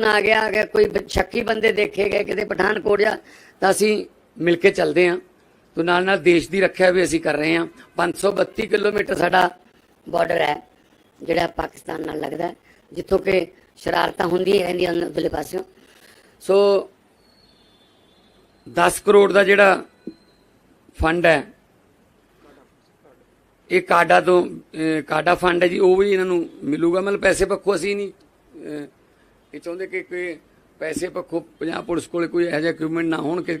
Phone ਆ ਗਿਆ, ਅਗਰ ਕੋਈ ਸ਼ੱਕੀ ਬੰਦੇ ਦੇਖੇ ਗਏ ਕਿਤੇ ਪਠਾਨਕੋਟ ਜਾਂ, ਤਾਂ ਅਸੀਂ ਮਿਲ ਕੇ ਚੱਲਦੇ ਹਾਂ ਤੋਂ ਨਾਲ ਨਾਲ ਦੇਸ਼ ਦੀ ਰੱਖਿਆ ਵੀ ਅਸੀਂ ਕਰ ਰਹੇ ਹਾਂ 532 ਕਿਲੋਮੀਟਰ ਸਾਡਾ ਬਾਰਡਰ ਹੈ, ਜਿਹੜਾ ਪਾਕਿਸਤਾਨ ਨਾਲ ਲੱਗਦਾ ਜਿੱਥੋਂ ਕਿ ਸ਼ਰਾਰਤਾਂ ਹੁੰਦੀ ਰਹਿੰਦੀਆਂ ਹਨ ਉਧਰਲੇ ਪਾਸਿਓਂ। ਸੋ 10 ਕਰੋੜ ਦਾ ਜਿਹੜਾ ਫੰਡ ਹੈ, ਇਹ ਕਾਡਾ ਤੋਂ ਕਾਡਾ ਫੰਡ ਹੈ ਜੀ, ਉਹ ਵੀ ਇਹਨਾਂ ਨੂੰ ਮਿਲੂਗਾ। ਮਤਲਬ ਪੈਸੇ ਪੱਖੋਂ ਅਸੀਂ ਨਹੀਂ ਇਹ ਚਾਹੁੰਦੇ ਕਿ ਕੋਈ ਪੈਸੇ ਪੱਖੋਂ ਪੰਜਾਬ ਪੁਲਿਸ ਕੋਲੇ ਕੋਈ ਇਹੋ ਜਿਹਾ ਇਕਵਿਪਮੈਂਟ ਨਾ ਹੋਣ ਕਿ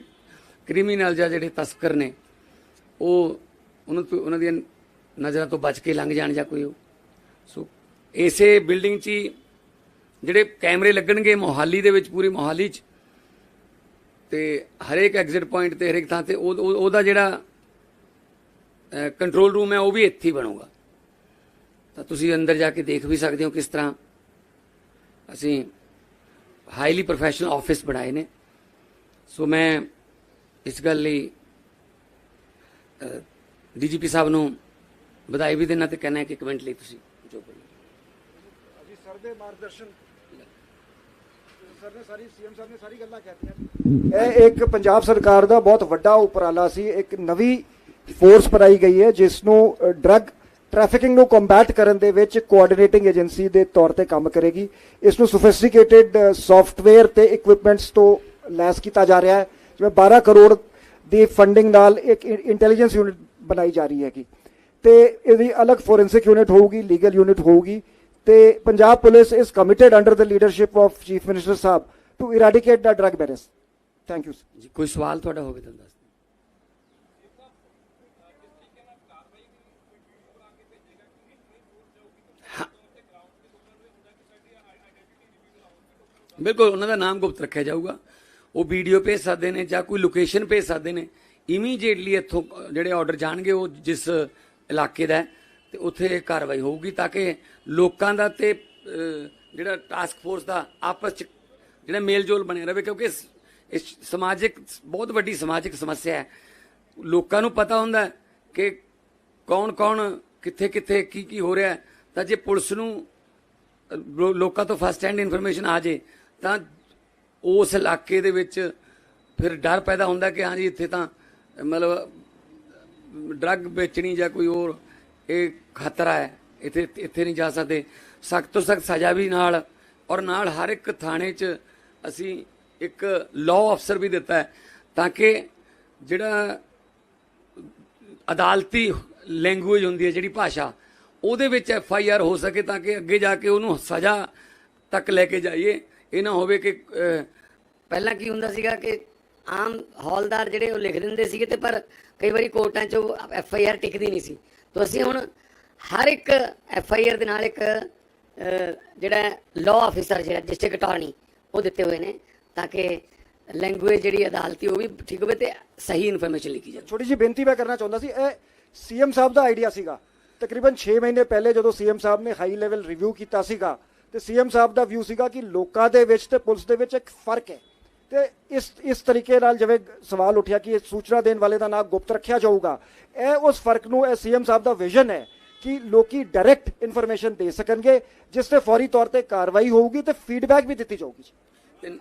ਕ੍ਰਿਮੀਨਲ ਜਾਂ ਜਿਹੜੇ ਤਸਕਰ ਨੇ, ਉਹ ਉਹਨਾਂ ਤੋਂ, ਉਹਨਾਂ ਦੀਆਂ ਨਜ਼ਰਾਂ ਤੋਂ ਬਚ ਕੇ ਲੰਘ ਜਾਣ ਜਾਂ ਕੋਈ ਉਹ। ਸੋ ਇਸੇ ਬਿਲਡਿੰਗ 'ਚ ਹੀ ਜਿਹੜੇ ਕੈਮਰੇ ਲੱਗਣਗੇ ਮੋਹਾਲੀ ਦੇ ਵਿੱਚ, ਪੂਰੀ ਮੋਹਾਲੀ 'ਚ, ਤੇ ਹਰੇਕ ਐਗਜ਼ਿਟ ਪੁਆਇੰਟ ਤੇ, ਹਰੇਕ ਥਾਂ ਤੇ, ਉਹ- ਉਹਦਾ ਜਿਹੜਾ ਕੰਟਰੋਲ ਰੂਮ ਹੈ, ਉਹ ਵੀ ਇੱਥੇ ਹੀ ਬਣੂਗਾ। ਤਾਂ ਤੁਸੀਂ ਅੰਦਰ ਜਾ ਕੇ ਦੇਖ ਵੀ ਸਕਦੇ ਹੋ ਕਿਸ ਤਰ੍ਹਾਂ ਅਸੀਂ ਹਾਈਲੀ ਪ੍ਰੋਫੈਸ਼ਨਲ ਆਫਿਸ ਬਣਾਏ ਨੇ। ਸੋ ਮੈਂ ਇਸ ਗੱਲ ਲਈ ਡੀਜੀਪੀ ਸਾਹਿਬ ਨੂੰ ਵਧਾਈ ਵੀ ਦੇਣਾ ਤੇ ਕਹਿਣਾ ਕਿ ਕਮੈਂਟ ਲਈ ਤੁਸੀਂ ਜੋ ਬੋਲੋ। ਅਸੀਂ ਸਰ ਦੇ ਮਾਰਗਦਰਸ਼ਨ, ਸਰ ਨੇ ਸਾਰੀ, ਸੀਐਮ ਸਾਹਿਬ ਨੇ ਸਾਰੀ ਗੱਲਾਂ ਕਹਿਤੀਆਂ। ਇਹ ਇੱਕ ਪੰਜਾਬ ਸਰਕਾਰ ਦਾ ਬਹੁਤ ਵੱਡਾ ਉਪਰਾਲਾ ਸੀ। ਇੱਕ ਨਵੀਂ ਫੋਰਸ ਬਣਾਈ ਗਈ ਹੈ, ਜਿਸ ਨੂੰ ਡਰੱਗ ਟ੍ਰੈਫਿਕਿੰਗ ਨੂੰ ਕੰਬੈਟ ਕਰਨ ਦੇ ਵਿੱਚ ਕੋਆਰਡੀਨੇਟਿੰਗ ਏਜੰਸੀ ਦੇ ਤੌਰ ਤੇ ਕੰਮ ਕਰੇਗੀ। ਇਸ ਨੂੰ ਸੋਫਿਸਟੀਕੇਟਿਡ ਸੌਫਟਵੇਅਰ ਤੇ ਇਕਵਿਪਮੈਂਟਸ ਤੋਂ ਲੈਸ ਕੀਤਾ ਜਾ ਰਿਹਾ ਹੈ, ਜਿਵੇਂ 12 ਕਰੋੜ ਦੀ ਫੰਡਿੰਗ ਨਾਲ ਇੱਕ ਇੰਟੈਲੀਜੈਂਸ ਯੂਨਿਟ ਬਣਾਈ ਜਾ ਰਹੀ ਹੈਗੀ। ਤੇ ਇਹਦੀ ਅਲੱਗ ਫੋਰੈਂਸਿਕ ਯੂਨਿਟ ਹੋਊਗੀ ਲੀਗਲ ਯੂਨਿਟ ਹੋਊਗੀ। ਤੇ Punjab police is committed under the leadership of chief minister sahib to eradicate the drug menace thank you ji, ਕੋਈ ਸਵਾਲ ਤੁਹਾਡਾ ਹੋਵੇ ਤਾਂ ਦੱਸ ਬਿਲਕੁਲ ਉਹਨਾਂ ਦਾ ਨਾਮ ਗੁਪਤ ਰੱਖਿਆ ਜਾਊਗਾ। ਉਹ ਵੀਡੀਓ ਭੇਜ ਸਕਦੇ ਨੇ ਜਾਂ ਕੋਈ ਲੋਕੇਸ਼ਨ ਭੇਜ ਸਕਦੇ ਨੇ। ਇਮੀਡੀਏਟਲੀ ਇੱਥੋਂ ਜਿਹੜੇ ਆਰਡਰ ਜਾਣਗੇ ਉਹ ਜਿਸ ਇਲਾਕੇ ਦਾ ਹੈ, ਤੇ ਉੱਥੇ ਕਾਰਵਾਈ ਹੋਊਗੀ ਤਾਂ ਕਿ ਲੋਕਾਂ ਦਾ ਤੇ ਜਿਹੜਾ ਟਾਸਕ ਫੋਰਸ ਦਾ ਆਪਸ ਚ ਜਿਹੜਾ ਮੇਲਜੋਲ ਬਣਿਆ ਰਹੇ ਕਿਉਂਕਿ ਇਸ ਸਮਾਜਿਕ ਬਹੁਤ ਵੱਡੀ ਸਮਾਜਿਕ ਸਮੱਸਿਆ ਹੈ। ਲੋਕਾਂ ਨੂੰ ਪਤਾ ਹੁੰਦਾ ਕਿ ਕੌਣ ਕੌਣ ਕਿੱਥੇ ਕਿੱਥੇ ਕੀ ਕੀ ਹੋ। ਰਿਹਾ ਤਾਂ ਜੇ ਪੁਲਿਸ ਨੂੰ ਲੋ- ਲੋਕਾਂ ਤੋਂ ਫਸਟ ਹੈਂਡ ਇਨਫੋਰਮੇਸ਼ਨ ਆ ਜੇ ਤਾਂ ਉਸ ਇਲਾਕੇ ਦੇ ਵਿੱਚ ਫਿਰ ਡਰ ਪੈਦਾ ਹੁੰਦਾ ਕਿ ਹਾਂਜੀ ਇੱਥੇ ਤਾਂ ਮਤਲਬ ਡਰੱਗ ਵੇਚਣੀ ਜਾਂ ਕੋਈ ਹੋਰ ਇਹ ਖਤਰਾ ਹੈ, ਇੱਥੇ ਇੱਥੇ ਨਹੀਂ ਜਾ ਸਕਦੇ। ਸਖਤ ਤੋਂ ਸਖਤ ਸਜ਼ਾ ਵੀ ਨਾਲ ਔਰ ਨਾਲ ਹਰ ਇੱਕ ਥਾਣੇ 'ਚ ਅਸੀਂ ਇੱਕ ਲਾਅ ਅਫਸਰ ਵੀ ਦਿੱਤਾ ਹੈ ਤਾਂ ਕਿ ਜਿਹੜਾ ਅਦਾਲਤੀ ਲੈਂਗੁਏਜ ਹੁੰਦੀ ਹੈ ਜਿਹੜੀ ਭਾਸ਼ਾ, ਉਹਦੇ ਵਿੱਚ ਐਫ ਆਈ ਆਰ ਹੋ ਸਕੇ ਤਾਂ ਕਿ ਅੱਗੇ ਜਾ ਕੇ ਉਹਨੂੰ ਸਜ਼ਾ ਤੱਕ ਲੈ ਕੇ ਜਾਈਏ। ਇਹ ਨਾ ਹੋਵੇ ਕਿ ਪਹਿਲਾਂ ਕੀ ਹੁੰਦਾ ਸੀਗਾ ਕਿ ਆਮ ਹੌਲਦਾਰ ਜਿਹੜੇ ਉਹ ਲਿਖ ਦਿੰਦੇ ਸੀਗੇ ਤੇ ਪਰ ਕਈ ਵਾਰੀ ਕੋਰਟਾਂ 'ਚ ਐਫ ਆਈ ਆਰ ਟਿਕਦੀ ਨਹੀਂ ਸੀ। ਤਾਂ ਅਸੀਂ ਹੁਣ ਹਰ ਇੱਕ ਐਫ ਆਈ ਆਰ ਦੇ ਨਾਲ ਇੱਕ ਜਿਹੜਾ ਲਾਅ ਆਫੀਸਰ ਜਿਹੜਾ ਡਿਸਟ੍ਰਿਕਟ ਅਟਾਰਨੀ ਉਹ ਦਿੱਤੇ ਹੋਏ ਨੇ ਤਾਂ ਕਿ ਲੈਂਗੁਏਜ ਜਿਹੜੀ ਅਦਾਲਤੀ ਉਹ ਵੀ ਠੀਕ ਹੋਵੇ ਤੇ ਸਹੀ ਇਨਫੋਰਮੇਸ਼ਨ ਲਿਖੀ ਜਾਵੇ। ਛੋਟੀ ਜਿਹੀ ਬੇਨਤੀ ਮੈਂ ਕਰਨਾ ਚਾਹੁੰਦਾ ਸੀ, ਇਹ ਸੀਐਮ ਸਾਹਿਬ ਦਾ ਆਈਡੀਆ ਸੀਗਾ। ਤਕਰੀਬਨ 6 ਮਹੀਨੇ ਪਹਿਲੇ ਜਦੋਂ ਸੀਐਮ ਸਾਹਿਬ ਨੇ ਹਾਈ ਲੈਵਲ ਰਿਵਿਊ ਕੀਤਾ ਸੀਗਾ ਤੇ ਸੀਐਮ ਸਾਹਿਬ ਦਾ ਵਿਊ ਸੀਗਾ ਕਿ ਲੋਕਾਂ ਦੇ ਵਿੱਚ ਤੇ ਪੁਲਿਸ ਦੇ ਵਿੱਚ ਇੱਕ ਫ਼ਰਕ ਹੈ। ਤੇ ਇਸ ਇਸ ਤਰੀਕੇ ਨਾਲ ਜਿਵੇਂ ਸਵਾਲ ਉੱਠਿਆ ਕਿ ਸੂਚਨਾ ਦੇਣ ਵਾਲੇ ਦਾ ਨਾਮ ਗੁਪਤ ਰੱਖਿਆ ਜਾਊਗਾ, ਇਹ ਉਸ ਫ਼ਰਕ ਨੂੰ, ਇਹ ਸੀਐਮ ਸਾਹਿਬ ਦਾ ਵਿਜ਼ਨ ਹੈ ਕਿ ਲੋਕੀ ਡਾਇਰੈਕਟ ਇਨਫੋਰਮੇਸ਼ਨ ਦੇ ਸਕਣਗੇ, ਜਿਸ ਤੇ ਫੌਰੀ ਤੌਰ ਤੇ ਕਾਰਵਾਈ ਹੋਊਗੀ ਤੇ ਫੀਡਬੈਕ ਵੀ ਦਿੱਤੀ ਜਾਊਗੀ। ਤੇ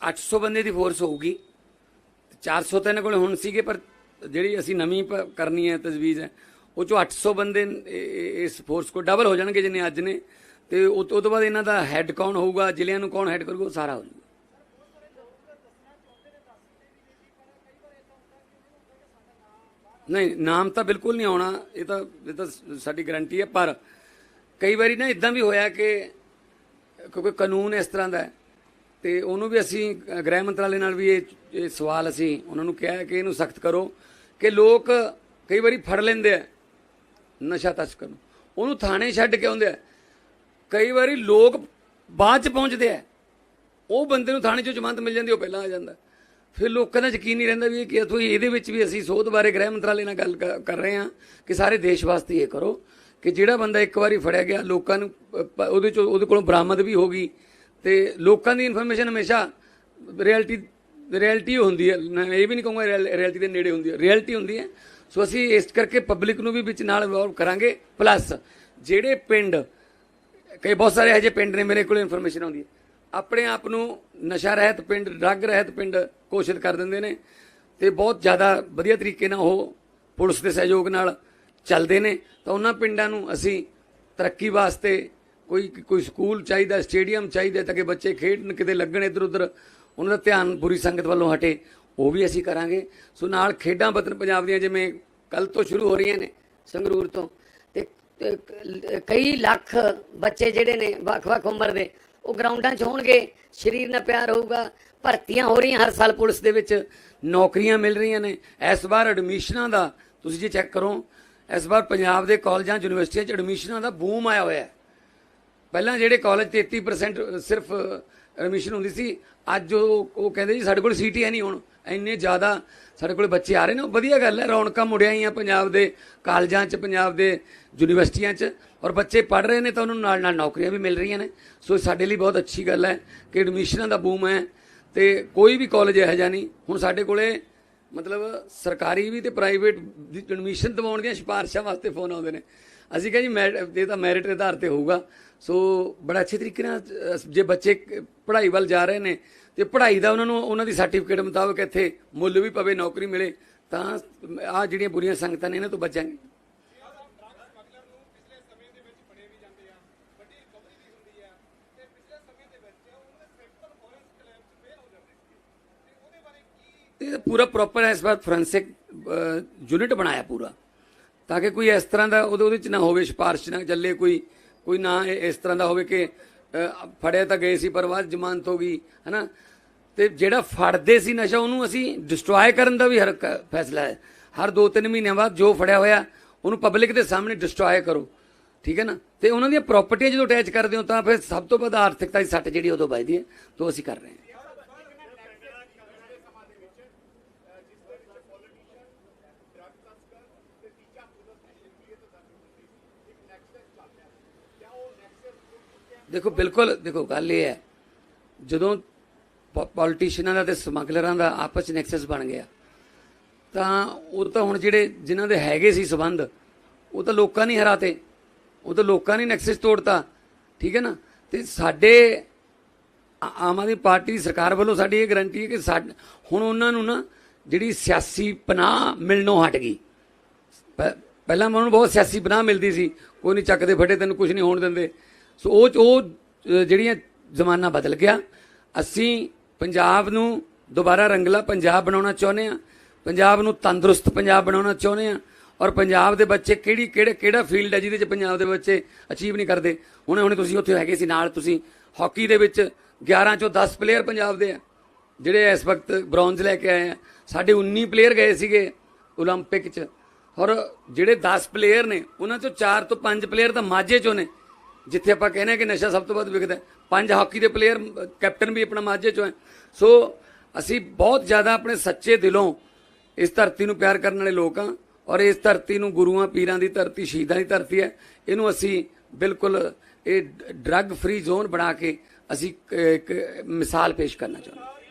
800 ਬੰਦੇ ਦੀ ਫੋਰਸ ਹੋਊਗੀ। 400 ਤਾਂ ਇਹਨਾਂ ਕੋਲ ਹੁਣ ਸੀਗੇ, ਪਰ ਜਿਹੜੀ ਅਸੀਂ ਨਵੀਂ ਪ- ਕਰਨੀ ਹੈ ਤਜਵੀਜ਼ ਹੈ, ਉਹ ਚੋਂ 800 ਬੰਦੇ ਇ- ਇਸ ਫੋਰਸ ਕੋ ਡਬਲ ਹੋ ਜਾਣਗੇ ਜਿੰਨੇ ਅੱਜ ਨੇ। ਤੇ ਉਹ ਤੋਂ ਉਹ ਤੋਂ ਬਾਅਦ ਇਹਨਾਂ ਦਾ ਹੈੱਡ ਕੌਣ ਹੋਊਗਾ, ਜ਼ਿਲ੍ਹਿਆਂ ਨੂੰ ਕੌਣ ਹੈੱਡ ਕਰੂਗਾ, ਉਹ ਸਾਰਾ ਹੋ ਜਾਊਗਾ। ਨਹੀਂ, ਨਾਮ ਤਾਂ ਬਿਲਕੁਲ ਨਹੀਂ ਆਉਣਾ, ਇਹ ਤਾਂ ਇਹ ਤਾਂ ਸਾਡੀ ਗਾਰੰਟੀ ਹੈ, ਪਰ ਕਈ ਵਾਰੀ ਨਾ ਇਦਾਂ ਵੀ ਹੋਇਆ ਕਿ ਕਿਉਂਕਿ ਕਾਨੂੰਨ ਇਸ ਤਰ੍ਹਾਂ ਦਾ ਹੈ ਤੇ ਉਹਨੂੰ ਵੀ ਅਸੀਂ ਗ੍ਰਹਿ ਮੰਤਰਾਲੇ ਨਾਲ ਵੀ ਇਹ ਸਵਾਲ ਅਸੀਂ ਉਹਨਾਂ ਨੂੰ ਕਿਹਾ ਕਿ ਇਹਨੂੰ ਸਖਤ ਕਰੋ ਕਿ ਲੋਕ ਕਈ ਵਾਰੀ ਫੜ ਲੈਂਦੇ ਆ ਨਸ਼ਾ ਤਸਕਰ ਨੂੰ। ਉਹਨੂੰ ਥਾਣੇ ਛੱਡ ਕੇ ਆਉਂਦੇ ਆ। ਕਈ ਵਾਰੀ ਲੋਕ ਬਾਅਦ ਚ ਪਹੁੰਚਦੇ ਆ। ਉਹ ਬੰਦੇ ਨੂੰ ਥਾਣੇ ਚੋਂ ਜ਼ਮਾਨਤ ਮਿਲ ਜਾਂਦੀ ਉਹ ਪਹਿਲਾਂ ਆ ਜਾਂਦਾ। ਫਿਰ ਲੋਕਾਂ ਦਾ ਯਕੀਨ ਨਹੀਂ ਰਹਿੰਦਾ ਵੀ ਇਹ ਕੀ ਤੁਸੀਂ ਇਹਦੇ ਵਿੱਚ ਵੀ ਅਸੀਂ ਸੋਧ ਬਾਰੇ ਗ੍ਰਹਿ ਮੰਤਰਾਲੇ ਨਾਲ ਗੱਲ ਕ- ਕਰ ਰਹੇ ਹਾਂ ਕਿ ਸਾਰੇ ਦੇਸ਼ ਵਾਸਤੇ ਇਹ ਕਰੋ ਕਿ ਜਿਹੜਾ ਬੰਦਾ ਇੱਕ ਵਾਰੀ ਫੜਿਆ ਗਿਆ, ਲੋਕਾਂ ਨੂੰ ਉਹਦੇ ਚੋਂ, ਉਹਦੇ ਕੋਲੋਂ ਬਰਾਮਦ ਵੀ ਹੋ ਗਈ। ਤੇ ਲੋਕਾਂ ਦੀ ਇਨਫੋਰਮੇਸ਼ਨ ਹਮੇਸ਼ਾ ਰਿਐਲਿਟੀ ਰਿਐਲਿਟੀ ਹੁੰਦੀ ਹੈ। ਮੈਂ ਇਹ ਵੀ ਨਹੀਂ ਕਹੂੰਗਾ ਰਿਐਲਿਟੀ ਦੇ ਨੇੜੇ ਹੁੰਦੀ ਹੈ। ਰਿਐਲਿਟੀ ਹੁੰਦੀ ਹੈ। ਸੋ ਅਸੀਂ ਇਸ ਕਰਕੇ ਪਬਲਿਕ ਨੂੰ ਵੀ ਵਿੱਚ ਨਾਲ ਇਨਵੋਲਵ ਕਰਾਂਗੇ। ਪਲੱਸ ਜਿਹੜੇ ਪਿੰਡ, ਕਈ ਬਹੁਤ ਸਾਰੇ ਇਹੋ ਜਿਹੇ ਪਿੰਡ ਨੇ ਮੇਰੇ ਕੋਲ ਇਨਫੋਰਮੇਸ਼ਨ ਆਉਂਦੀ ਹੈ। ਆਪਣੇ ਆਪ ਨੂੰ ਨਸ਼ਾ ਰਹਿਤ ਪਿੰਡ, ਡਰੱਗ ਰਹਿਤ ਪਿੰਡ ਘੋਸ਼ਿਤ ਕਰ ਦਿੰਦੇ ਨੇ ਤੇ ਬਹੁਤ ਜ਼ਿਆਦਾ ਵਧੀਆ ਤਰੀਕੇ ਨਾਲ ਉਹ ਪੁਲਿਸ ਦੇ ਸਹਿਯੋਗ ਨਾਲ ਚੱਲਦੇ ਨੇ। ਤਾਂ ਉਹਨਾਂ ਪਿੰਡਾਂ ਨੂੰ ਅਸੀਂ ਤਰੱਕੀ ਵਾਸਤੇ ਕੋਈ ਕੋਈ ਸਕੂਲ ਚਾਹੀਦਾ, ਸਟੇਡੀਅਮ ਚਾਹੀਦਾ ਤਾਂ ਕਿ ਬੱਚੇ ਖੇਡਣ ਕਿਤੇ ਲੱਗਣ ਇੱਧਰ ਉੱਧਰ, ਉਹਨਾਂ ਦਾ ਧਿਆਨ ਬੁਰੀ ਸੰਗਤ ਵੱਲੋਂ ਹਟੇ, ਉਹ ਵੀ ਅਸੀਂ ਕਰਾਂਗੇ। ਸੋ ਨਾਲ ਖੇਡਾਂ ਵਤਨ ਪੰਜਾਬ ਦੀਆਂ ਜਿਵੇਂ ਕੱਲ ਤੋਂ ਸ਼ੁਰੂ ਹੋ ਰਹੀਆਂ ਨੇ ਸੰਗਰੂਰ ਤੋਂ, ਤੇ ਕਈ ਲੱਖ ਬੱਚੇ ਜਿਹੜੇ ਨੇ ਵੱਖ-ਵੱਖ ਉਮਰ ਦੇ, ਉਹ ਗਰਾਊਂਡਾਂ 'ਚ ਹੋਣਗੇ, ਸਰੀਰ ਨਾਲ ਪਿਆਰ ਹੋਊਗਾ, ਭਰਤੀਆਂ ਹੋ ਰਹੀਆਂ ਹਰ ਸਾਲ ਪੁਲਿਸ ਦੇ ਵਿੱਚ, ਨੌਕਰੀਆਂ ਮਿਲ ਰਹੀਆਂ ਨੇ। ਇਸ ਵਾਰ ਐਡਮਿਸ਼ਨਾਂ ਦਾ ਤੁਸੀਂ ਜੇ ਚੈੱਕ ਕਰੋ, ਇਸ ਵਾਰ ਪੰਜਾਬ ਦੇ ਕਾਲਜਾਂ, ਯੂਨੀਵਰਸਿਟੀਆਂ 'ਚ ਐਡਮਿਸ਼ਨਾਂ ਦਾ ਬੂਮ ਆਇਆ ਹੋਇਆ ਹੈ। ਪਹਿਲਾਂ ਜਿਹੜੇ ਕਾਲਜ 33% ਸਿਰਫ ਐਡਮਿਸ਼ਨ ਹੁੰਦੀ ਸੀ, ਅੱਜ ਉਹ ਉਹ ਕਹਿੰਦੇ ਜੀ ਸਾਡੇ ਕੋਲ ਸੀਟ ਹੈ ਨਹੀਂ ਹੁਣ, ਇੰਨੇ ਜ਼ਿਆਦਾ ਸਾਡੇ ਕੋਲ ਬੱਚੇ ਆ ਰਹੇ ਨੇ, ਉਹ ਵਧੀਆ ਗੱਲ ਹੈ, ਰੌਣਕਾਂ ਮੁੜਿਆ ਹੀ ਆ ਪੰਜਾਬ ਦੇ ਕਾਲਜਾਂ 'ਚ, ਪੰਜਾਬ ਦੇ ਯੂਨੀਵਰਸਿਟੀਆਂ 'ਚ, ਔਰ ਬੱਚੇ ਪੜ੍ਹ ਰਹੇ ਨੇ ਤਾਂ ਉਹਨਾਂ ਨੂੰ ਨਾਲ ਨਾਲ ਨੌਕਰੀਆਂ ਵੀ ਮਿਲ ਰਹੀਆਂ ਨੇ, ਸੋ ਸਾਡੇ ਲਈ ਬਹੁਤ ਅੱਛੀ ਗੱਲ ਹੈ ਕਿ ਐਡਮਿਸ਼ਨਾਂ ਦਾ ਬੂਮ ਹੈ, ਤੇ ਕੋਈ ਵੀ ਕਾਲਜ ਇਹੋ ਜਿਹਾ ਨਹੀਂ, ਹੁਣ ਸਾਡੇ ਕੋਲੇ ਮਤਲਬ ਸਰਕਾਰੀ ਵੀ ਤੇ ਪ੍ਰਾਈਵੇਟ ਐਡਮਿਸ਼ਨ ਦਿਵਾਉਣ ਦੀਆਂ ਸਿਫਾਰਸ਼ਾਂ ਵਾਸਤੇ ਫੋਨ ਆਉਂਦੇ ਨੇ। ਅਸੀਂ ਕਹਿੰਦੇ ਜੀ ਮੈਰਿਟ ਇਹ ਤਾਂ ਮੈਰਿਟ ਦੇ ਆਧਾਰ ਤੇ ਹੋਊਗਾ ਸੋ ਬੜਾ ਅੱਛੇ ਤਰੀਕੇ ਨਾਲ ਜੇ ਬੱਚੇ ਪੜ੍ਹਾਈ ਵੱਲ ਜਾ ਰਹੇ ਨੇ, ਤੇ ਪੜ੍ਹਾਈ ਦਾ ਉਹਨਾਂ ਨੂੰ, ਉਹਨਾਂ ਦੀ ਸਰਟੀਫਿਕੇਟ ਮੁਤਾਬਕ ਇੱਥੇ ਮੁੱਲ ਵੀ ਪਵੇ, ਨੌਕਰੀ ਮਿਲੇ, ਤਾਂ ਆ ਜਿਹੜੀਆਂ ਬੁਰੀਆਂ ਸੰਗਤਾਂ ਨੇ, ਇਹਨਾਂ ਤੋਂ ਬਚਾਂਗੇ। ਇਹ ਪੂਰਾ ਪ੍ਰੋਪਰ ਇਸ ਵਾਰ ਫੋਰੈਂਸਿਕ ਯੂਨਿਟ ਬਣਾਇਆ ਪੂਰਾ, ਤਾਂ ਕਿ ਕੋਈ ਇਸ ਤਰ੍ਹਾਂ ਦਾ ਉਹਦੇ ਉਹਦੇ ਚ ਨਾ ਹੋਵੇ, ਸਿਫਾਰਿਸ਼ ਨਾ ਚੱਲੇ ਕੋਈ ਕੋਈ ਨਾ ਇਸ ਤਰ੍ਹਾਂ ਦਾ ਹੋਵੇ ਕਿ ਫੜਿਆ ਤਾਂ ਗਏ ਸੀ, ਪਰ ਬਾਅਦ ਜ਼ਮਾਨਤ ਹੋ ਗਈ, ਹੈਨਾ? ਤੇ ਜਿਹੜਾ ਫੜਦੇ ਸੀ ਨਸ਼ਾ, ਉਹਨੂੰ ਅਸੀਂ ਡਿਸਟਰੋਏ ਕਰਨ ਦਾ ਵੀ ਹਰ ਕ- ਫੈਸਲਾ ਹੈ। ਹਰ 2-3 ਮਹੀਨਿਆਂ ਬਾਅਦ ਜੋ ਫੜਿਆ ਹੋਇਆ, ਉਹਨੂੰ ਪਬਲਿਕ ਦੇ ਸਾਹਮਣੇ ਡਿਸਟਰੋਏ ਕਰੋ। ਠੀਕ ਹੈ ਨਾ? ਤੇ ਉਹਨਾਂ ਦੀਆਂ ਪ੍ਰਾਪਰਟੀਆਂ ਜਦੋਂ ਅਟੈਚ ਕਰਦੇ ਹੋ, ਤਾਂ ਫਿਰ ਸਭ ਤੋਂ ਵੱਧ ਆਰਥਿਕਤਾ ਦੀ ਸੱਟ ਜਿਹੜੀ ਉਦੋਂ ਵੱਜਦੀ ਹੈ ਤੋਂ ਅਸੀਂ ਕਰ ਰਹੇ ਹਾਂ। ਦੇਖੋ, ਬਿਲਕੁਲ, ਦੇਖੋ, ਗੱਲ ਇਹ ਹੈ, ਜਦੋਂ ਪੋਲੀਟੀਸ਼ੀਅਨਾਂ ਦਾ ਤੇ ਸਮਗਲਰਾਂ ਦਾ ਆਪਸ ਚ ਨੈਕਸਸ ਬਣ ਗਿਆ, ਤਾਂ ਉਹ ਤਾਂ ਹੁਣ ਜਿਹੜੇ ਜਿਨ੍ਹਾਂ ਦੇ ਹੈਗੇ ਸੀ ਸਬੰਧ, ਉਹ ਤਾਂ ਲੋਕਾਂ ਨਹੀਂ ਹਰਾਤੇ, ਉਹ ਤਾਂ ਲੋਕਾਂ ਨੇ ਨੈਕਸਸ ਤੋੜਤਾ, ਠੀਕ ਹੈ ਨਾ? ਤੇ ਸਾਡੇ ਆਮ ਆਦਮੀ ਪਾਰਟੀ ਦੀ ਸਰਕਾਰ ਵੱਲੋਂ ਸਾਡੀ ਇਹ ਗਰੰਟੀ ਹੈ ਕਿ ਸਾਡ- ਹੁਣ ਉਹਨਾਂ ਨੂੰ ਨਾ ਜਿਹੜੀ ਸਿਆਸੀ ਪਨਾਹ ਮਿਲਣੋਂ ਹਟ ਗਈ। ਪਹਿਲਾਂ ਉਹਨਾਂ ਨੂੰ ਬਹੁਤ ਸਿਆਸੀ ਪਨਾਹ ਮਿਲਦੀ ਸੀ, ਕੋਈ ਨਹੀਂ ਚੱਕਦੇ, ਫਟੇ ਤੈਨੂੰ ਕੁਝ ਨਹੀਂ ਹੋਣ ਦਿੰਦੇ। ਸੋ ਉਹ ਉਹ ਅ, ਜਿਹੜੀਆਂ ਜ਼ਮਾਨਾ ਬਦਲ ਗਿਆ ਅਸੀਂ ਪੰਜਾਬ ਨੂੰ ਦੁਬਾਰਾ ਰੰਗਲਾ ਪੰਜਾਬ ਬਣਾਉਣਾ ਚਾਹੁੰਦੇ ਆ ਪੰਜਾਬ ਨੂੰ ਤੰਦਰੁਸਤ ਪੰਜਾਬ ਬਣਾਉਣਾ ਚਾਹੁੰਦੇ ਆ ਔਰ ਪੰਜਾਬ ਦੇ ਬੱਚੇ ਕਿਹੜੀ ਕਿਹੜੇ ਕਿਹੜਾ ਫੀਲਡ ਹੈ ਜਿਹਦੇ 'ਚ ਪੰਜਾਬ ਦੇ ਬੱਚੇ ਅਚੀਵ ਨਹੀਂ ਕਰਦੇ ਹੁਣੇ ਹੁਣੇ ਤੁਸੀਂ ਉੱਥੇ ਹੈਗੇ ਸੀ ਨਾਲ ਤੁਸੀਂ ਹਾਕੀ ਦੇ ਵਿੱਚ 11 ਚੋਂ 10 ਪਲੇਅਰ ਪੰਜਾਬ ਦੇ ਆ ਜਿਹੜੇ ਇਸ ਵਕਤ ਬ੍ਰੌਂਜ਼ ਲੈ ਕੇ ਆਏ ਆ ਸਾਡੇ 19 ਪਲੇਅਰ ਗਏ ਸੀਗੇ 올림픽 'ਚ ਔਰ ਜਿਹੜੇ 10 ਪਲੇਅਰ ਨੇ ਉਹਨਾਂ ਚੋਂ 4 ਤੋਂ 5 ਪਲੇਅਰ ਤਾਂ ਮਾਝੇ ਚੋਂ ਨੇ ਜਿੱਥੇ ਆਪਾਂ ਕਹਿੰਦੇ ਆ ਕਿ ਨਸ਼ਾ ਸਭ ਤੋਂ ਵੱਧ ਵਿਕਦਾ ਪੰਜ ਹਾਕੀ ਦੇ ਪਲੇਅਰ ਕੈਪਟਨ ਵੀ ਆਪਣਾ ਮਾਝੇ ਚੋਂ ਹੈ। ਸੋ ਅਸੀਂ ਬਹੁਤ ਜ਼ਿਆਦਾ ਆਪਣੇ ਸੱਚੇ ਦਿਲੋਂ ਇਸ ਧਰਤੀ ਨੂੰ ਪਿਆਰ ਕਰਨ ਵਾਲੇ ਲੋਕ ਹਾਂ ਔਰ ਇਸ ਧਰਤੀ ਨੂੰ ਗੁਰੂਆਂ, ਪੀਰਾਂ ਦੀ ਧਰਤੀ, ਸ਼ਹੀਦਾਂ ਦੀ ਧਰਤੀ ਹੈ। ਇਹਨੂੰ ਅਸੀਂ ਬਿਲਕੁਲ ਇਹ ਡਰੱਗ ਫ੍ਰੀ ਜ਼ੋਨ ਬਣਾ ਕੇ ਅਸੀਂ ਇੱਕ- ਇੱਕ ਮਿਸਾਲ ਪੇਸ਼ ਕਰਨਾ ਚਾਹੁੰਦੇ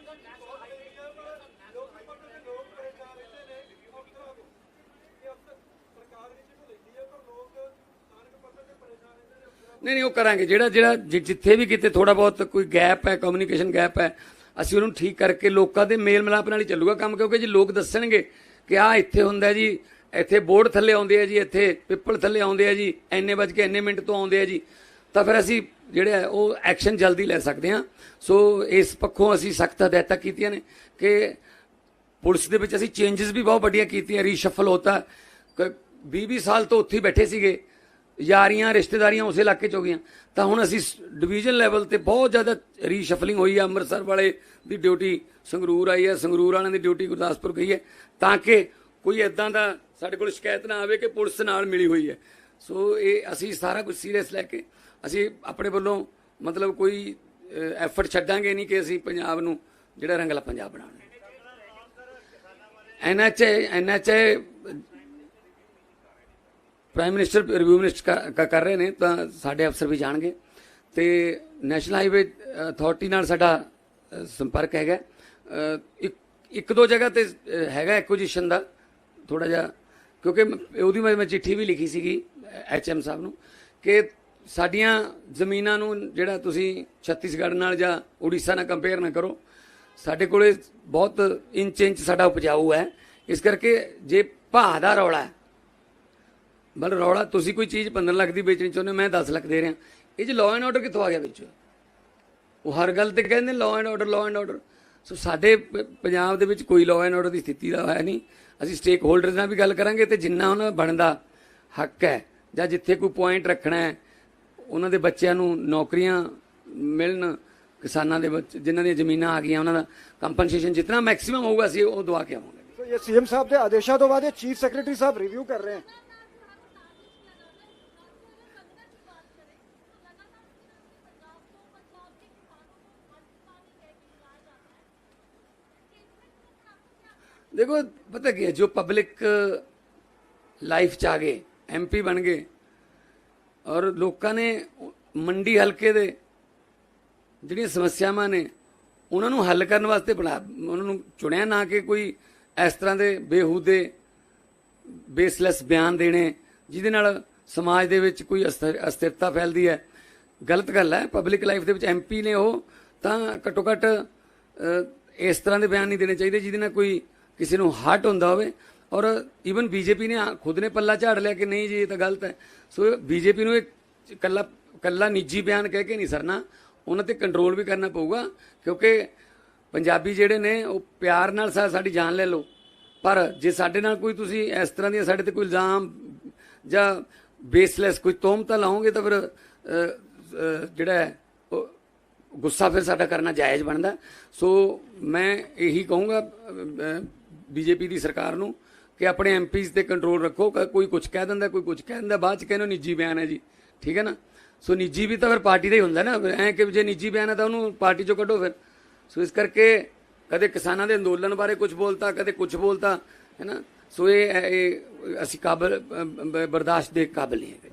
ਨਹੀਂ ਨਹੀਂ, ਉਹ ਕਰਾਂਗੇ। ਜਿਹੜਾ ਜਿਹੜਾ ਜਿੱਥੇ ਵੀ ਕਿਤੇ ਥੋੜਾ ਬਹੁਤ ਕੋਈ ਗੈਪ ਹੈ ਕਮਿਊਨੀਕੇਸ਼ਨ ਗੈਪ ਹੈ, ਅਸੀਂ ਉਹਨੂੰ ਠੀਕ ਕਰਕੇ ਲੋਕਾਂ ਦੇ ਮੇਲ ਮਿਲਾਪ ਨਾਲ ਹੀ ਚੱਲੂਗਾ ਕੰਮ, ਕਿਉਂਕਿ ਜੇ ਲੋਕ ਦੱਸਣਗੇ ਕਿ ਆ ਇੱਥੇ ਹੁੰਦਾ ਜੀ, ਇੱਥੇ ਬੋਰਡ ਥੱਲੇ ਆਉਂਦੇ ਆ ਜੀ, ਇੱਥੇ ਪਿੱਪਲ ਥੱਲੇ ਆਉਂਦੇ ਆ ਜੀ ਐਨੇ ਵੱਜ ਕੇ ਐਨੇ ਮਿੰਟ ਤੋਂ ਆਉਂਦੇ ਆ ਜੀ, ਤਾਂ ਫਿਰ ਅਸੀਂ ਜਿਹੜੇ ਆ, ਉਹ ਐਕਸ਼ਨ ਜਲਦੀ ਲੈ ਸਕਦੇ ਹਾਂ। ਸੋ ਇਸ ਪੱਖੋਂ ਅਸੀਂ ਸਖਤ ਹਦਾਇਤਾਂ ਕੀਤੀਆਂ ਨੇ ਕਿ ਪੁਲਿਸ ਦੇ ਵਿੱਚ ਅਸੀਂ ਚੇਂਜਸ ਵੀ ਬਹੁਤ ਵੱਡੀਆਂ ਕੀਤੀਆਂ ਰੀਸ਼ਫਲ ਹੋਤਾ। 20-20 ਸਾਲ ਤੋਂ ਉੱਥੇ ਹੀ ਬੈਠੇ ਸੀਗੇ। ਯਾਰੀਆਂ, ਰਿਸ਼ਤੇਦਾਰੀਆਂ ਉਸੇ ਇਲਾਕੇ ਚ ਹੋ ਗਈਆਂ। ਤਾਂ ਹੁਣ ਅਸੀਂ ਡਿਵੀਜ਼ਨ ਲੈਵਲ ਤੇ ਬਹੁਤ ਜ਼ਿਆਦਾ ਰੀਸ਼ਫਲਿੰਗ ਹੋਈ ਹੈ ਅੰਮ੍ਰਿਤਸਰ ਵਾਲੇ ਦੀ ਡਿਊਟੀ ਸੰਗਰੂਰ ਆਈ ਹੈ, ਸੰਗਰੂਰ ਵਾਲਿਆਂ ਦੀ ਡਿਊਟੀ ਗੁਰਦਾਸਪੁਰ ਗਈ ਹੈ। ਤਾਂ ਕਿ ਕੋਈ ਐਦਾਂ ਦਾ ਸਾਡੇ ਕੋਲ ਸ਼ਿਕਾਇਤ ਨਾ ਆਵੇ ਕਿ ਪੁਲਿਸ ਨਾਲ ਮਿਲੀ ਹੋਈ ਹੈ। ਸੋ ਇਹ ਅਸੀਂ ਸਾਰਾ ਕੁਝ ਸੀਰੀਅਸ ਲੈ ਕੇ ਅਸੀਂ ਆਪਣੇ ਵੱਲੋਂ ਮਤਲਬ ਕੋਈ ਐਫਰਟ ਛੱਡਾਂਗੇ ਨਹੀਂ ਕਿ ਅਸੀਂ ਪੰਜਾਬ ਨੂੰ ਜਿਹੜਾ ਰੰਗਲਾ ਪੰਜਾਬ ਬਣਾਉਣਾ। NHA NHA prime minister review minister ਕਰ ਰਹੇ ਨੇ ਤਾਂ ਸਾਡੇ ਅਫਸਰ ਵੀ ਜਾਣਗੇ। ਤੇ ਨੈਸ਼ਨਲ ਹਾਈਵੇ ਅਥਾਰਟੀ ਨਾਲ ਸਾਡਾ ਸੰਪਰਕ ਹੈਗਾ। ਇੱਕ ਇੱਕ ਦੋ ਜਗ੍ਹਾ ਤੇ ਅ, ਹੈਗਾ ਐਕੁਜੀਸ਼ਨ ਦਾ ਥੋੜਾ ਜਿਹਾ। ਕਿਉਂਕਿ ਉਹਦੀ ਮੈਂ ਚਿੱਠੀ ਵੀ ਲਿਖੀ ਸੀਗੀ ਐਚਐਮ ਸਾਹਿਬ ਨੂੰ ਕਿ ਸਾਡੀਆਂ ਜ਼ਮੀਨਾਂ ਨੂੰ ਜਿਹੜਾ ਤੁਸੀਂ ਛੱਤੀਸਗੜ੍ਹ ਨਾਲ ਜਾਂ ਉੜੀਸਾ ਨਾਲ ਕੰਪੇਅਰ ਨਾ ਕਰੋ ਸਾਡੇ ਕੋਲੇ ਬਹੁਤ ਇੰਚ ਇੰਚ ਸਾਡਾ ਉਪਜਾਊ ਹੈ। ਇਸ ਕਰਕੇ ਜੇ ਭਾਅ ਦਾ ਰੌਲਾ ਮਤਲਬ ਰੌਲਾ ਤੁਸੀਂ ਕੋਈ ਚੀਜ਼ 15 ਲੱਖ ਦੀ ਵੇਚਣੀ ਚਾਹੁੰਦੇ ਹੋ, ਮੈਂ 10 ਲੱਖ ਦੇ ਰਿਹਾ। ਇਹ ਚ ਲਾਅ ਐਂਡ ਆਰਡਰ ਕਿੱਥੋਂ ਆ ਗਿਆ ਵਿੱਚ? ਉਹ ਹਰ ਗੱਲ ਤੇ ਕਹਿੰਦੇ law and order law and order so ਸਾਡੇ ਪ- ਪੰਜਾਬ ਦੇ ਵਿੱਚ ਕੋਈ ਲਾਅ ਐਂਡ ਆਰਡਰ ਦੀ ਸਥਿਤੀ ਦਾ ਹੈ ਨਹੀਂ। ਅਸੀਂ ਸਟੇਕ ਹੋਲਡਰਸ ਨਾਲ ਵੀ ਗੱਲ ਕਰਾਂਗੇ ਤੇ ਜਿੰਨਾ ਉਹਨਾਂ ਦਾ ਬਣਦਾ ਹੱਕ ਹੈ ਜਾਂ ਜਿੱਥੇ ਕੋਈ ਪੁਆਇੰਟ ਰੱਖਣਾ ਹੈ ਉਹਨਾਂ ਦੇ ਬੱਚਿਆਂ ਨੂੰ ਨੌਕਰੀਆਂ ਮਿਲਣ ਕਿਸਾਨਾਂ ਦੇ ਬੱਚ- ਜਿਨ੍ਹਾਂ ਦੀਆਂ ਜ਼ਮੀਨਾਂ ਆ ਗਈਆਂ ਉਹਨਾਂ ਦਾ ਕੰਪਨਸੇਸ਼ਨ ਜਿੰਨਾ ਮੈਕਸਿਮਮ ਹੋਊਗਾ ਅਸੀਂ ਉਹ ਦਵਾ ਕੇ ਆਵਾਂਗੇ। ਸੋ ਇਹ ਸੀਐਮ ਸਾਹਿਬ ਦੇ ਆਦੇਸ਼ਾਂ ਤੋਂ ਬਾਅਦ ਇਹ ਚੀਫ ਸੈਕਟਰੀ ਸਾਹਿਬ ਰਿਵਿਊ ਕਰ ਰਹੇ ਹਨ ਦੇਖੋ, ਪਤਾ ਕੀ ਹੈ, ਜੋ ਪਬਲਿਕ ਲਾਈਫ ਚ ਆ ਗਏ ਐਮਪੀ ਬਣ ਗਏ, ਔਰ ਲੋਕਾਂ ਨੇ ਮੰਡੀ ਹਲਕੇ ਦੇ ਜਿਹੜੀਆਂ ਸਮੱਸਿਆਵਾਂ ਨੇ, ਉਹਨਾਂ ਨੂੰ ਹੱਲ ਕਰਨ ਵਾਸਤੇ ਬਣਾ, ਉਹਨਾਂ ਨੂੰ ਚੁਣਿਆ ਨਾ ਕਿ ਕੋਈ ਇਸ ਤਰ੍ਹਾਂ ਦੇ ਬੇਹੂਦੇ ਬੇਸਲੈਸ ਬਿਆਨ ਦੇਣੇ, ਜਿਹਦੇ ਨਾਲ ਸਮਾਜ ਦੇ ਵਿੱਚ ਕੋਈ ਅਸਥਿਰ- ਅਸਥਿਰਤਾ ਫੈਲਦੀ ਹੈ। ਗਲਤ ਗੱਲ ਹੈ ਪਬਲਿਕ ਲਾਈਫ ਦੇ ਵਿੱਚ ਐਮਪੀ ਨੇ ਉਹ ਤਾਂ ਘੱਟੋ ਘੱਟ ਇਸ ਤਰ੍ਹਾਂ ਦੇ ਬਿਆਨ ਨਹੀਂ ਦੇਣੇ ਚਾਹੀਦੇ ਜਿਹਦੇ ਨਾਲ ਕੋਈ ਕਿਸੇ ਨੂੰ ਹਾਰਟ ਹੁੰਦਾ ਹੋਵੇ ਔਰ ਈਵਨ ਬੀਜੇਪੀ ਨੇ ਖੁਦ ਨੇ ਪੱਲਾ ਝਾੜ ਲਿਆ ਕਿ ਨਹੀਂ ਜੀ, ਇਹ ਤਾਂ ਗਲਤ ਹੈ। ਸੋ ਬੀਜੇਪੀ ਨੂੰ ਇਹ ਕੱਲਾ ਕੱਲਾ ਨਿੱਜੀ ਬਿਆਨ ਕਹਿ ਕੇ ਨਹੀਂ ਸਰਨਾ। ਉਹਨਾਂ ਤੇ ਕੰਟਰੋਲ ਵੀ ਕਰਨਾ ਪਊਗਾ, ਕਿਉਂਕਿ ਪੰਜਾਬੀ ਜਿਹੜੇ ਨੇ, ਉਹ ਪਿਆਰ ਨਾਲ ਸਾਡੀ ਜਾਨ ਲੈ ਲਓ। ਪਰ ਜੇ ਸਾਡੇ ਨਾਲ ਕੋਈ ਤੁਸੀਂ ਇਸ ਤਰ੍ਹਾਂ ਦੀਆਂ ਸਾਡੇ ਤੇ ਕੋਈ ਇਲਜ਼ਾਮ ਜਾਂ ਬੇਸਲੈਸ ਕੋਈ ਤੋਹਮਤਾਂ ਲਾਓਗੇ ਤਾਂ ਫਿਰ ਜਿਹੜਾ ਹੈ, ਉਹ ਗੁੱਸਾ ਫਿਰ ਸਾਡਾ ਕਰਨਾ ਜਾਇਜ਼ ਬਣਦਾ। ਸੋ ਮੈਂ ਇਹੀ ਕਹੂੰਗਾ ਬੀਜੇਪੀ ਦੀ ਸਰਕਾਰ ਨੂੰ ਕਿ ਆਪਣੇ ਐਮਪੀਜ਼ ਤੇ ਕੰਟਰੋਲ ਰੱਖੋ, ਕ- ਕੋਈ ਕੁਝ ਕਹਿ ਦਿੰਦਾ, ਕੋਈ ਕੁਝ ਕਹਿ ਦਿੰਦਾ, ਬਾਅਦ ਚ ਕਹਿੰਦੇ ਨਿੱਜੀ ਬਿਆਨ ਹੈ ਜੀ। ਠੀਕ ਹੈ ਨਾ? ਸੋ ਨਿੱਜੀ ਵੀ ਤਾਂ ਫਿਰ ਪਾਰਟੀ ਦਾ ਹੀ ਹੁੰਦਾ ਨਾ, ਐ ਕਿ ਜੇ ਨਿੱਜੀ ਬਿਆਨ ਹੈ ਤਾਂ ਉਹਨੂੰ ਪਾਰਟੀ ਚੋਂ ਕੱਢੋ ਫਿਰ। ਸੋ ਇਸ ਕਰਕੇ ਕਦੇ ਕਿਸਾਨਾਂ ਦੇ ਅੰਦੋਲਨ ਬਾਰੇ ਕੁਝ ਬੋਲਤਾ, ਕਦੇ ਕੁਝ ਬੋਲਤਾ, ਹੈ ਨਾ? ਸੋ ਇਹ ਇਹ ਅਸੀਂ ਕਾਬਲ ਬਰਦਾਸ਼ਤ ਦੇ ਕਾਬਲ ਨਹੀਂ ਹੈਗੇ।